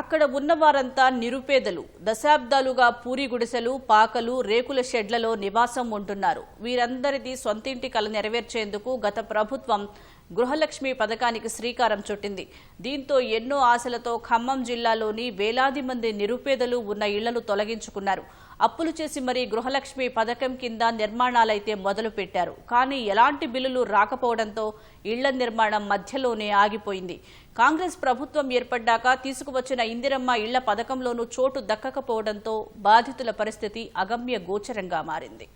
అక్కడ ఉన్నవారంతా నిరుపేదలు. దశాబ్దాలుగా పూరి గుడిసెలు పాకలు రేకుల షెడ్లలో నివాసం ఉంటున్నారు. వీరందరిది సొంతింటి కల నెరవేర్చేందుకు గత ప్రభుత్వం గృహలక్ష్మి పథకానికి శ్రీకారం చుట్టింది. దీంతో ఎన్నో ఆశలతో ఖమ్మం జిల్లాలోని వేలాది మంది నిరుపేదలు ఉన్న ఇళ్ళను తొలగించుకున్నారు. అప్పులు చేసి మరీ గృహలక్ష్మి పథకం కింద నిర్మాణాలైతే మొదలు పెట్టారు కానీ ఎలాంటి బిల్లులు రాకపోవడంతో ఇళ్ళ నిర్మాణం మధ్యలోనే ఆగిపోయింది. కాంగ్రెస్ ప్రభుత్వం ఏర్పడ్డాక తీసుకువచ్చిన ఇందిరమ్మ ఇళ్ళ పథకంలోనూ చోటు దక్కకపోవడంతో బాధితుల పరిస్థితి అగమ్య గోచరంగా మారింది.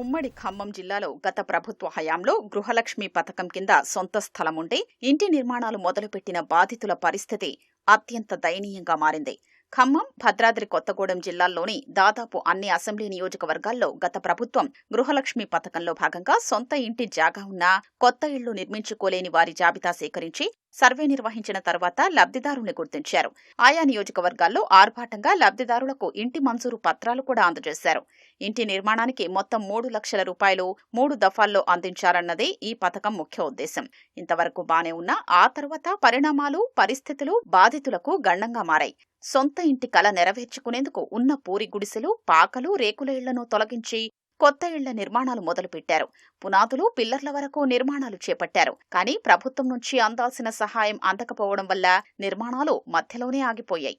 ఉమ్మడి ఖమ్మం జిల్లాలో గత ప్రభుత్వ హయాంలో గృహలక్ష్మి పథకం కింద సొంత స్థలం ఉండి ఇంటి నిర్మాణాలు మొదలుపెట్టిన బాధితుల పరిస్థితి అత్యంత దయనీయంగా మారింది. ఖమ్మం భద్రాద్రి కొత్తగూడెం జిల్లాల్లోని దాదాపు అన్ని అసెంబ్లీ నియోజకవర్గాల్లో గత ప్రభుత్వం గృహలక్ష్మి పథకంలో భాగంగా సొంత ఇంటి జాగా ఉన్నా కొత్త ఇళ్ళు నిర్మించుకోలేని వారి జాబితా సేకరించి సర్వే నిర్వహించిన తర్వాత లబ్ధిదారుల్ని గుర్తించారు. ఆయా నియోజకవర్గాల్లో ఆర్భాటంగా లబ్ధిదారులకు ఇంటి మంజూరు పత్రాలు కూడా అందజేశారు. ఇంటి నిర్మాణానికి మొత్తం మూడు లక్షల రూపాయలు మూడు దఫాల్లో అందించాలన్నదే ఈ పథకం ముఖ్య ఉద్దేశం. ఇంతవరకు బానే ఉన్నా ఆ తర్వాత పరిణామాలు పరిస్థితులు బాధితులకు గణంగా మారాయి. సొంత ఇంటి కల నెరవేర్చుకునేందుకు ఉన్న పూరి గుడిసెలు పాకలు రేకుల ఇళ్ళను తొలగించి కొత్త ఇళ్ళ నిర్మాణాలు మొదలుపెట్టారు. పునాదులు పిల్లర్ల వరకు నిర్మాణాలు చేపట్టారు. కానీ ప్రభుత్వం నుంచి అందాల్సిన సహాయం అందకపోవడం వల్ల నిర్మాణాలు మధ్యలోనే ఆగిపోయాయి.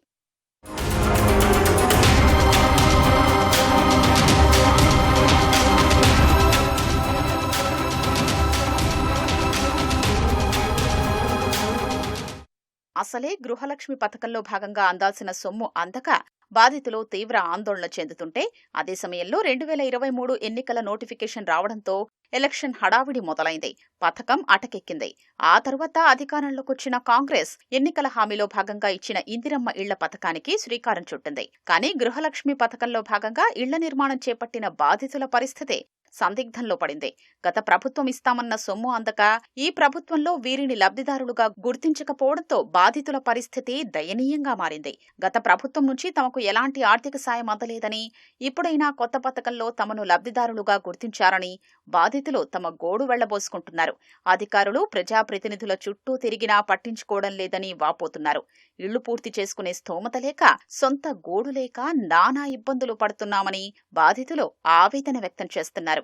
అసలే గృహలక్ష్మి పథకంలో భాగంగా అందాల్సిన సొమ్ము అందక బాధితులు తీవ్ర ఆందోళన చెందుతుంటే అదే సమయంలో రెండు వేల ఇరవై మూడు ఎన్నికల నోటిఫికేషన్ రావడంతో ఎలక్షన్ హడావిడి మొదలైంది. పథకం అటకెక్కింది. ఆ తరువాత అధికారంలోకొచ్చిన కాంగ్రెస్ ఎన్నికల హామీలో భాగంగా ఇచ్చిన ఇందిరమ్మ ఇళ్ళ పథకానికి శ్రీకారం చుట్టింది. కానీ గృహలక్ష్మి పథకంలో భాగంగా ఇళ్ళ నిర్మాణం చేపట్టిన బాధితుల పరిస్థితి సందిగ్ధంలో పడింది. గత ప్రభుత్వం ఇస్తామన్న సొమ్ము అందక ఈ ప్రభుత్వంలో వీరిని లబ్ధిదారులుగా గుర్తించకపోవడంతో బాధితుల పరిస్థితి దయనీయంగా మారింది. గత ప్రభుత్వం నుంచి తమకు ఎలాంటి ఆర్థిక సాయం అందలేదని ఇప్పుడైనా కొత్త పథకంలో తమను లబ్ధిదారులుగా గుర్తించారని బాధితులు తమ గోడు వెళ్ళబోసుకుంటున్నారు. అధికారులు ప్రజాప్రతినిధుల చుట్టూ తిరిగినా పట్టించుకోవడం లేదని వాపోతున్నారు. ఇళ్ళు పూర్తి చేసుకునే స్తోమత లేక సొంత గోడు లేక నానా ఇబ్బందులు పడుతున్నామని బాధితులు ఆవేదన వ్యక్తం చేస్తున్నారు.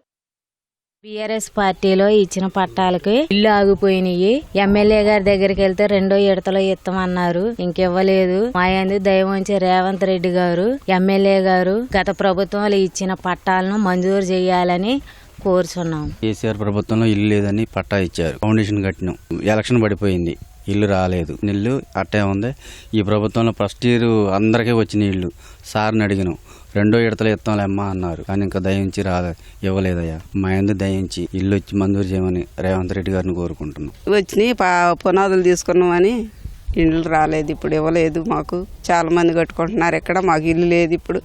బీఆర్ఎస్ పార్టీలో ఇచ్చిన పట్టాలకి ఇల్లు ఆగిపోయినాయి. ఎమ్మెల్యే గారి దగ్గరికి వెళ్తే రెండో ఇడతలో ఇస్తామన్నారు ఇంకివ్వలేదు. మా యందు దయ రేవంత్ రెడ్డి గారు ఎమ్మెల్యే గారు గత ప్రభుత్వంలో ఇచ్చిన పట్టాలను మంజూరు చేయాలని కోరుచున్నాం. కేసీఆర్ ప్రభుత్వంలో ఇల్లు లేదని పట్టా ఇచ్చారు. ఫౌండేషన్ కట్టినాం. ఎలక్షన్ పడిపోయింది. ఇల్లు రాలేదు. ఇల్లు అట్టే ఉంది. ఈ ప్రభుత్వంలో ఫస్ట్ ఇయర్ అందరికీ వచ్చిన ఇల్లు. సార్ని అడిగినాం. రెండో ఇడతలు ఇస్తాంలేమ్మా అన్నారు. కానీ ఇంకా దయించి రాలే. ఇవ్వలేదయ్యా. మా ఎందు దయించి ఇల్లు వచ్చి మంజూరు చేయమని రేవంత్ రెడ్డి గారిని కోరుకుంటున్నాం. వచ్చినాయి పా- పునాదులు తీసుకున్నామని ఇల్లు రాలేదు ఇప్పుడు ఇవ్వలేదు మాకు. చాలా మంది కట్టుకుంటున్నారు ఇక్కడ మాకు ఇల్లు లేదు ఇప్పుడు.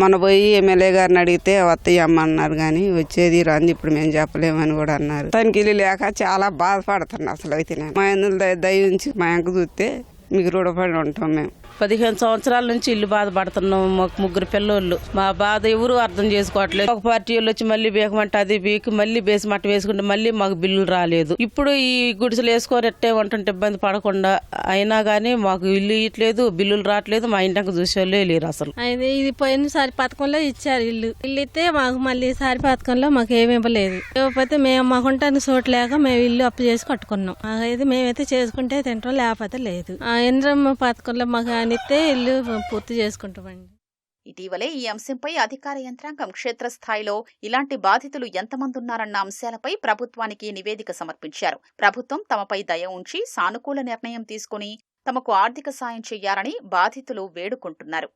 మన పోయి ఎమ్మెల్యే గారిని అడిగితే వస్తాయి అమ్మన్నారు కానీ వచ్చేది రాంది ఇప్పుడు మేము చెప్పలేమని కూడా అన్నారు. తనకి ఇల్లు లేక చాలా బాధపడుతున్నా అసలు అయితే మా ఎందులో దయ ఉంచి మా ఎంక చూస్తే మీకు రుణపడి ఉంటాం మేము. పదిహేను సంవత్సరాల నుంచి ఇల్లు బాధపడుతున్నాం మాకు ముగ్గురు పిల్లోళ్ళు. మా బాధ ఎవరు అర్థం చేసుకోవట్లేదు. ఒక పార్టీ వాళ్ళు వచ్చి మళ్ళీ బేకమంట అది బీకి మళ్ళీ బేసి మట్ట వేసుకుంటే మళ్ళీ మాకు బిల్లులు రాలేదు. ఇప్పుడు ఈ గుడిసెలు వేసుకొని ఎట్టే ఉంటుంటే ఇబ్బంది పడకుండా అయినా కానీ మాకు ఇల్లు ఇట్లేదు బిల్లులు రావట్లేదు మా ఇంటికి చూసేవాళ్ళే లేరు అసలు. అయితే ఇది పోయినసారి పథకంలో ఇచ్చారు ఇల్లు. ఇల్లు ఇస్తే మాకు మళ్ళీ ఈసారి పథకంలో మాకు ఏమి ఇవ్వలేదు. ఇవ్వకపోతే మేము మాకు ఉండటానికి చోటు లేక మేము ఇల్లు అప్పు చేసి కట్టుకున్నాం. మాకైతే మేమైతే చేసుకుంటే తింటాం లేకపోతే లేదు. ఆ ఇంద్రమ్మ పథకంలో మాకు ఆయన ఇల్లు పూర్తి చేసుకుంటామండి. ఇటీవలే ఈ అంశంపై అధికార యంత్రాంగం క్షేత్రస్థాయిలో ఇలాంటి బాధితులు ఎంతమంది ఉన్నారన్న అంశాలపై ప్రభుత్వానికి నివేదిక సమర్పించారు. ప్రభుత్వం తమపై దయ ఉంచి సానుకూల నిర్ణయం తీసుకుని తమకు ఆర్థిక సాయం చేయాలని బాధితులు వేడుకుంటున్నారు.